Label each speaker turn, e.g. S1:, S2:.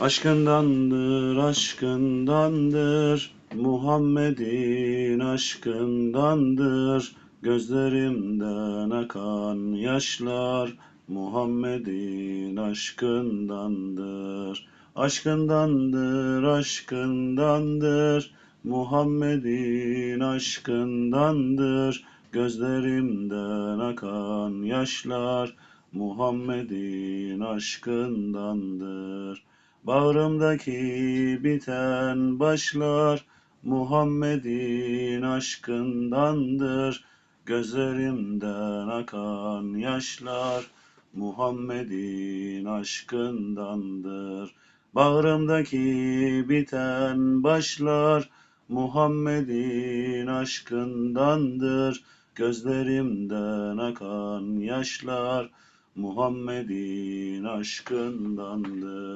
S1: Aşkındandır, aşkındandır, Muhammed'in aşkındandır. Gözlerimden akan yaşlar, Muhammed'in aşkındandır. Aşkındandır, aşkındandır, Muhammed'in aşkındandır. Gözlerimden akan yaşlar, Muhammed'in aşkındandır. Bağrımdaki biten başlar Muhammed'in aşkındandır. Gözlerimden akan yaşlar Muhammed'in aşkındandır. Bağrımdaki biten başlar Muhammed'in aşkındandır. Gözlerimden akan yaşlar Muhammed'in aşkındandır.